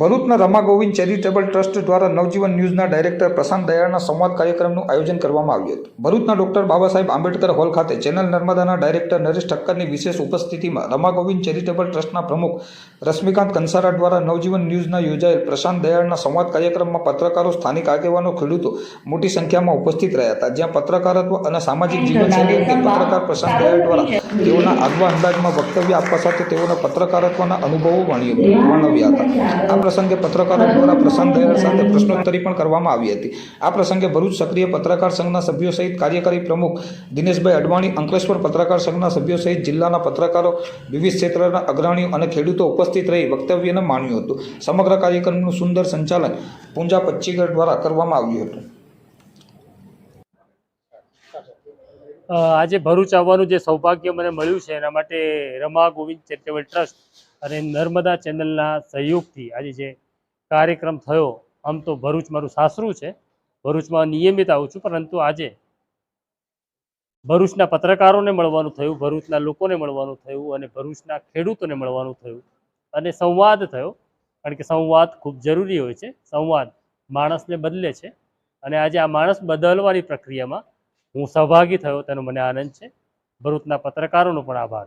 ભરૂચના Rama Govind charitable trust દ્વારા નવજીવન ન્યૂઝના director પ્રશાંત દયાળના સંવાદ કાર્યક્રમનું આયોજન કરવામાં આવ્યું હતું. ભરૂચના ડોક્ટર બાબા સાહેબ આંબેડકર હોલ ખાતે ચેનલ નર્મદાના ડાયરેક્ટર નરેશ ઠક્કરની વિશેષ ઉપસ્થિતિમાં રમા ગોવિંદ ચેરિટેબલ ટ્રસ્ટના પ્રમુખ રશ્મિકાંત કંસારા દ્વારા નવજીવન ન્યૂઝના યોજાયેલ પ્રશાંત દયાળના સંવાદ કાર્યક્રમમાં પત્રકારો સ્થાનિક આગેવાનો ખેડૂતો મોટી સંખ્યામાં ઉપસ્થિત રહ્યા હતા. જ્યાં પત્રકારત્વ અને સામાજિક જીવનશૈલી અંગે પત્રકાર પ્રશાંત દયાળ દ્વારા તેઓના આગવા અંદાજમાં વક્તવ્ય આપવા સાથે તેઓના પત્રકારત્વના અનુભવો વર્ણવ્યા હતા. પ્રસંગે પત્રકારો દ્વારા પ્રશાંત દયાળ સાથે પ્રશ્નોત્તરી પણ કરવામાં આવી હતી. આ પ્રસંગે ભરૂચ સક્રિય પત્રકાર સંઘના સભ્યો સહિત કાર્યકારી પ્રમુખ દિનેશભાઈ અડવાણી, અંકલેશ્વર પત્રકાર સંઘના સભ્યો સહિત જિલ્લાના પત્રકારો, વિવિધ ક્ષેત્રના અગ્રણીઓ અને ખેડૂતો ઉપસ્થિત રહી વક્તવ્યને માણ્યું હતું. સમગ્ર કાર્યક્રમનું સુંદર સંચાલન પૂંજા પચ્ચીગઢ દ્વારા કરવામાં આવ્યું હતું. આજે ભરૂચ આવવાનું જે સૌભાગ્ય મને મળ્યું છે એના માટે રમા ગોવિંદ ચેરિટેબલ ટ્રસ્ટ અને નર્મદા ચેનલના સહયોગથી આજે જે કાર્યક્રમ થયો, આમ તો ભરૂચ મારું સાસરું છે, ભરૂચમાં નિયમિત આવું છું, પરંતુ આજે ભરૂચના પત્રકારોને મળવાનું થયું, ભરૂચના લોકોને મળવાનું થયું અને ભરૂચના ખેડૂતોને મળવાનું થયું. અને સંવાદ થયો, કારણ કે સંવાદ ખૂબ જરૂરી હોય છે. સંવાદ માણસને બદલે છે. અને આજે આ માણસ બદલવાની પ્રક્રિયામાં હું સહભાગી થયો, તેનો મને આનંદ છે. ભરૂચના પત્રકારોનો પણ આભાર.